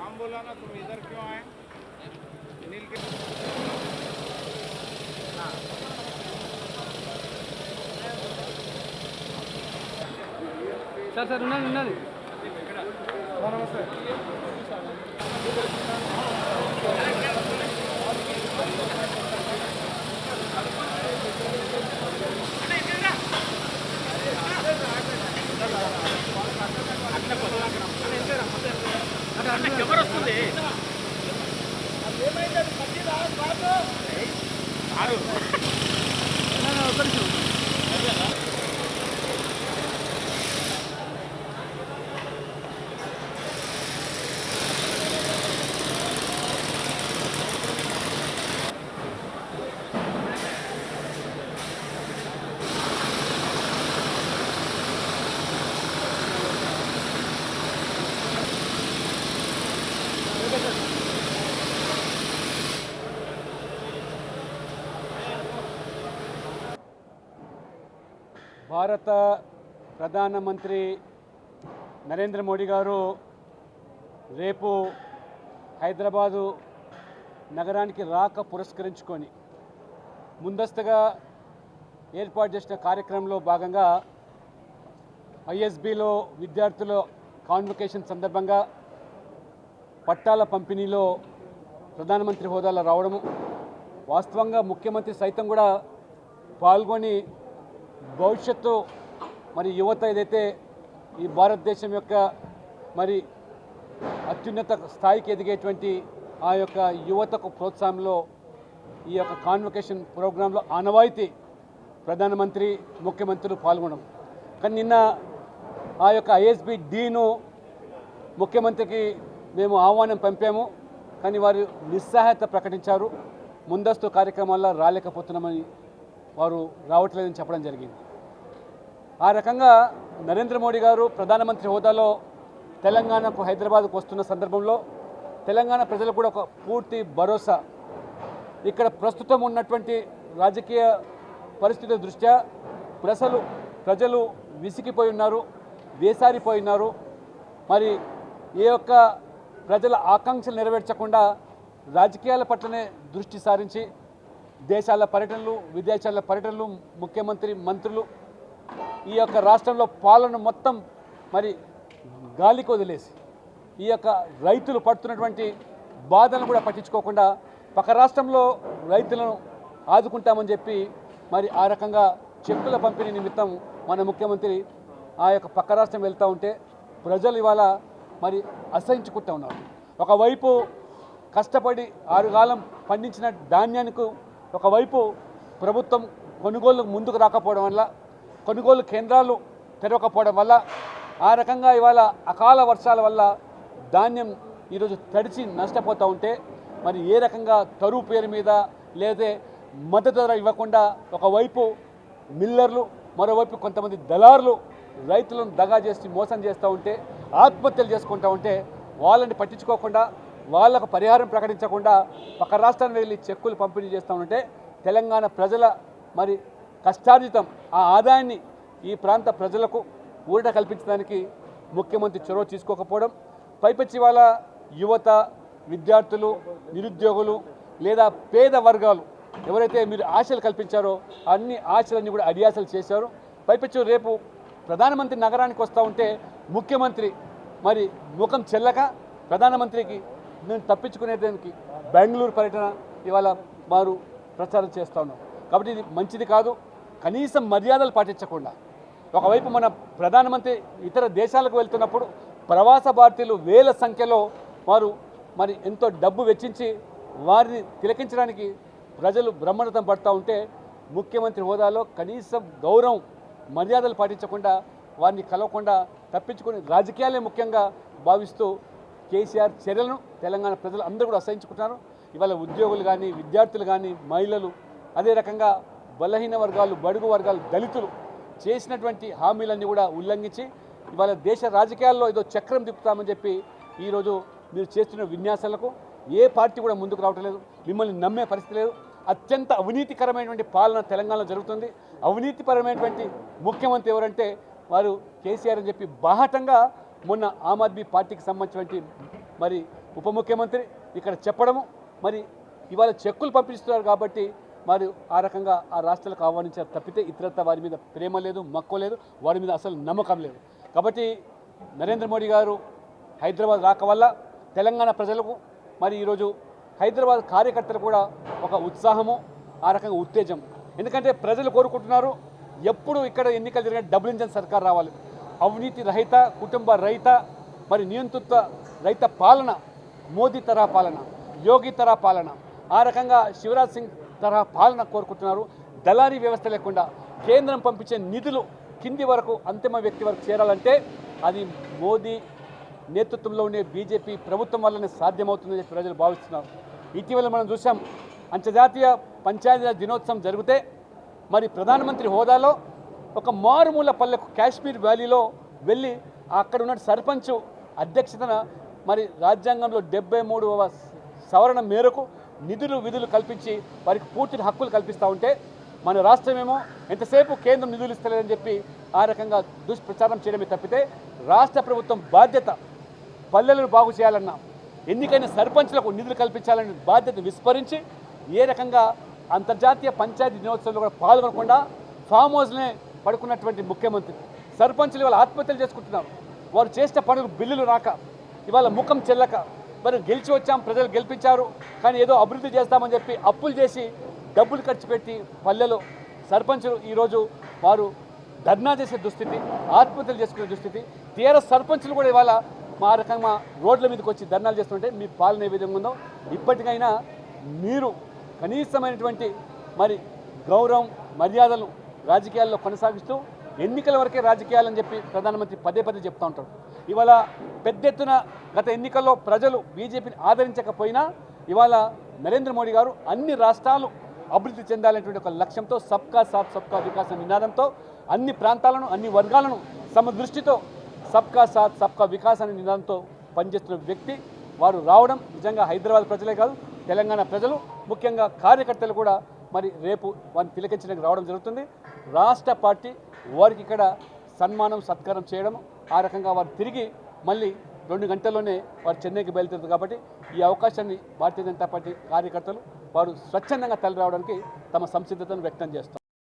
काम बोला ना तुम इधर क्यों आए? नील के सर सर उन्होंने उन्होंने नमस्ते భారత ప్రధానమంత్రి నరేంద్ర మోడీ గారు రేపు హైదరాబాదు నగరానికి రాక పురస్కరించుకొని ముందస్తుగా ఏర్పాటు చేసిన కార్యక్రమంలో భాగంగా ఐఎస్బిలో విద్యార్థుల కాన్వకేషన్ సందర్భంగా పట్టాల పంపిణీలో ప్రధానమంత్రి హోదాలో రావడము. వాస్తవంగా ముఖ్యమంత్రి సైతం కూడా పాల్గొని భవిష్యత్తు మరి యువత ఏదైతే ఈ భారతదేశం యొక్క మరి అత్యున్నత స్థాయికి ఎదిగేటువంటి ఆ యొక్క యువతకు ప్రోత్సాహంలో ఈ యొక్క కాన్వకేషన్ ప్రోగ్రాంలో ఆనవాయితీ ప్రధానమంత్రి ముఖ్యమంత్రులు పాల్గొనడం. కానీ నిన్న ఆ యొక్క ఐఎస్బి డీను ముఖ్యమంత్రికి మేము ఆహ్వానం పంపాము. కానీ వారు నిస్సహాయత ప్రకటించారు. ముందస్తు కార్యక్రమాల్లో రాలేకపోతున్నామని వారు రావట్లేదని చెప్పడం జరిగింది. ఆ రకంగా నరేంద్ర మోడీ గారు ప్రధానమంత్రి హోదాలో తెలంగాణకు హైదరాబాద్కు వస్తున్న సందర్భంలో తెలంగాణ ప్రజలకు కూడా ఒక పూర్తి భరోసా. ఇక్కడ ప్రస్తుతం ఉన్నటువంటి రాజకీయ పరిస్థితుల దృష్ట్యా ప్రజలు ప్రజలు విసిగిపోయి ఉన్నారు వేసారిపోయి ఉన్నారు. మరి ఏ యొక్క ప్రజల ఆకాంక్షలు నెరవేర్చకుండా రాజకీయాల పట్లనే దృష్టి సారించి దేశాల పర్యటనలు విదేశాల పర్యటనలు ముఖ్యమంత్రి మంత్రులు ఈ యొక్క రాష్ట్రంలో పాలన మొత్తం మరి గాలికి వదిలేసి ఈ యొక్క రైతులు పడుతున్నటువంటి బాధలను కూడా పట్టించుకోకుండా పక్క రాష్ట్రంలో రైతులను ఆదుకుంటామని చెప్పి మరి ఆ రకంగా చెక్కుల పంపిణీ నిమిత్తం మన ముఖ్యమంత్రి ఆ యొక్క పక్క రాష్ట్రం వెళ్తూ ఉంటే ప్రజలు ఇవాళ మరి అసహించుకుంటూ ఉన్నారు. ఒకవైపు కష్టపడి ఆరుగాలం పండించిన ధాన్యానికి ఒకవైపు ప్రభుత్వం కొనుగోలు ముందుకు రాకపోవడం వల్ల కొనుగోలు కేంద్రాలు తెరవకపోవడం వల్ల ఆ రకంగా ఇవాళ అకాల వర్షాల వల్ల ధాన్యం ఈరోజు తడిచి నష్టపోతూ ఉంటే మరి ఏ రకంగా తరువు పేరు మీద లేదా మద్దతు ధర ఇవ్వకుండా ఒకవైపు మిల్లర్లు మరోవైపు కొంతమంది దళారులు రైతులను దగా చేసి మోసం చేస్తూ ఉంటే ఆత్మహత్యలు చేసుకుంటూ ఉంటే వాళ్ళని పట్టించుకోకుండా వాళ్ళకు పరిహారం ప్రకటించకుండా పక్క రాష్ట్రానికి వెళ్ళి చెక్కులు పంపిణీ చేస్తూ ఉంటే తెలంగాణ ప్రజల మరి కష్టార్జితం ఆ ఆదాయాన్ని ఈ ప్రాంత ప్రజలకు ఊరట కల్పించడానికి ముఖ్యమంత్రి చొరవ తీసుకోకపోవడం పైపచ్చి వాళ్ళ యువత విద్యార్థులు నిరుద్యోగులు లేదా పేద వర్గాలు ఎవరైతే మీరు ఆశలు కల్పించారో అన్ని ఆశలన్నీ కూడా అడియాసలు చేశారు. పైపచ్చి రేపు ప్రధానమంత్రి నగరానికి వస్తూ ఉంటే ముఖ్యమంత్రి మరి ముఖం చెల్లక ప్రధానమంత్రికి నేను తప్పించుకునేదానికి బెంగళూరు పర్యటన ఇవాళ వారు ప్రచారం చేస్తూ ఉన్నారు. కాబట్టి ఇది మంచిది కాదు. కనీసం మర్యాదలు పాటించకుండా. ఒకవైపు మన ప్రధానమంత్రి ఇతర దేశాలకు వెళ్తున్నప్పుడు ప్రవాస భారతీయులు వేల సంఖ్యలో వారు మరి ఎంతో డబ్బు వెచ్చించి వారిని తిలకించడానికి ప్రజలు బ్రహ్మరథం పడుతూ ఉంటే ముఖ్యమంత్రి హోదాలో కనీసం గౌరవం మర్యాదలు పాటించకుండా వారిని కలవకుండా తప్పించుకుని రాజకీయాలే ముఖ్యంగా భావిస్తూ కేసీఆర్ చర్యలను తెలంగాణ ప్రజలు అందరూ కూడా అసహించుకుంటున్నారు. ఇవాళ ఉద్యోగులు కానీ విద్యార్థులు కానీ మహిళలు అదే రకంగా బలహీన వర్గాలు బడుగు వర్గాలు దళితులు చేసినటువంటి హామీలన్నీ కూడా ఉల్లంఘించి ఇవాళ దేశ రాజకీయాల్లో ఏదో చక్రం తిప్పుతామని చెప్పి ఈరోజు మీరు చేస్తున్న విన్యాసాలకు ఏ పార్టీ కూడా ముందుకు రావటం లేదు. మిమ్మల్ని నమ్మే పరిస్థితి లేదు. అత్యంత అవినీతికరమైనటువంటి పాలన తెలంగాణలో జరుగుతుంది. అవినీతిపరమైనటువంటి ముఖ్యమంత్రి ఎవరంటే వారు కేసీఆర్ అని చెప్పి బాహటంగా మొన్న ఆమ్ ఆద్మీ పార్టీకి సంబంధించినటువంటి మరి ఉప ముఖ్యమంత్రి ఇక్కడ చెప్పడము మరి ఇవాళ చెక్కులు పంపిస్తున్నారు కాబట్టి మరి ఆ రకంగా ఆ రాష్ట్రాలకు ఆహ్వానించారు తప్పితే ఇతరత్ర వారి మీద ప్రేమ లేదు మక్కువ లేదు వారి మీద అసలు నమ్మకం లేదు. కాబట్టి నరేంద్ర మోడీ గారు హైదరాబాద్ రాక వల్ల తెలంగాణ ప్రజలకు మరి ఈరోజు హైదరాబాద్ కార్యకర్తలు కూడా ఒక ఉత్సాహము ఆ రకంగా ఉత్తేజం. ఎందుకంటే ప్రజలు కోరుకుంటున్నారు ఎప్పుడు ఇక్కడ ఎన్నికలు జరిగిన డబుల్ ఇంజన్ సర్కార్ రావాలి. అవినీతి రహిత కుటుంబ రహిత మరి నియంతృత్వ రహిత పాలన మోదీ తరహా పాలన యోగి తరహా పాలన. ఆ రకంగా శివరాజ్ సింగ్ తరహా పాలన కోరుకుంటున్నారు. దళారీ వ్యవస్థ లేకుండా కేంద్రం పంపించే నిధులు కింది వరకు అంతిమ వ్యక్తి వరకు చేరాలంటే అది మోదీ నేతృత్వంలో ఉండే బీజేపీ ప్రభుత్వం వల్లనే సాధ్యమవుతుందని చెప్పి ప్రజలు భావిస్తున్నారు. ఇటీవల మనం చూసాం అంతర్జాతీయ పంచాయతీరాజ్ దినోత్సవం జరిగితే మరి ప్రధానమంత్రి హోదాలో ఒక మారుమూల పల్లెకు కాశ్మీర్ వ్యాలీలో వెళ్ళి అక్కడ ఉన్న సర్పంచ్ అధ్యక్షతన మరి రాజ్యాంగంలో డెబ్బై మూడవ సవరణ మేరకు నిధులు విధులు కల్పించి వారికి పూర్తి హక్కులు కల్పిస్తూ ఉంటే మన రాష్ట్రమేమో ఎంతసేపు కేంద్రం నిధులు ఇస్తలేదని చెప్పి ఆ రకంగా దుష్ప్రచారం చేయడమే తప్పితే రాష్ట్ర ప్రభుత్వం బాధ్యత పల్లెలను బాగు చేయాలన్నా ఎన్నికైన సర్పంచ్లకు నిధులు కల్పించాలనే బాధ్యత విస్మరించి ఏ రకంగా అంతర్జాతీయ పంచాయతీ దినోత్సవంలో కూడా పాల్గొనకుండా ఫామ్ హౌస్నే పడుకున్నటువంటి ముఖ్యమంత్రి. సర్పంచులు ఇవాళ ఆత్మహత్యలు చేసుకుంటున్నారు. వారు చేసిన పనులు బిల్లులు రాక ఇవాళ ముఖం చెల్లక. మరి గెలిచి వచ్చాం ప్రజలు గెలిపించారు కానీ ఏదో అభివృద్ధి చేస్తామని చెప్పి అప్పులు చేసి డబ్బులు ఖర్చు పెట్టి పల్లెలో సర్పంచులు ఈరోజు వారు ధర్నా చేసే దుస్థితి ఆత్మహత్యలు చేసుకునే దుస్థితి. తీర సర్పంచులు కూడా ఇవాళ మా రకంగా రోడ్ల మీదకి వచ్చి ధర్నాలు చేస్తుంటే మీ పాలన ఏ విధంగా ఉందో ఇప్పటికైనా మీరు కనీసమైనటువంటి మరి గౌరవం మర్యాదలు రాజకీయాల్లో కొనసాగిస్తూ ఎన్నికల వరకే రాజకీయాలని చెప్పి ప్రధానమంత్రి పదే పదే చెప్తూ ఉంటారు ఇవాళ పెద్ద ఎత్తున గత ఎన్నికల్లో ప్రజలు బీజేపీని ఆదరించకపోయినా ఇవాళ నరేంద్ర మోడీ గారు అన్ని రాష్ట్రాలు అభివృద్ధి చెందాలనేటువంటి ఒక లక్ష్యంతో సబ్కా సాత్ సబ్కా వికాస్ నినాదంతో అన్ని ప్రాంతాలను అన్ని వర్గాలను సమదృష్టితో సబ్కా సాత్ సబ్కా వికాస్ అనే నినాదంతో పనిచేస్తున్న వ్యక్తి వారు రావడం నిజంగా హైదరాబాద్ ప్రజలే కాదు తెలంగాణ ప్రజలు ముఖ్యంగా కార్యకర్తలు కూడా మరి రేపు వారిని తిలకించడానికి రావడం జరుగుతుంది. రాష్ట్ర పార్టీ వారికి ఇక్కడ సన్మానం సత్కారం చేయడం ఆ రకంగా వారు తిరిగి మళ్ళీ రెండు గంటల్లోనే వారు చెన్నైకి బయలుదేరుతారు కాబట్టి ఈ అవకాశాన్ని భారతీయ జనతా పార్టీ కార్యకర్తలు వారు స్వచ్ఛందంగా తరలి రావడానికి తమ సంసిద్ధతను వ్యక్తం చేస్తారు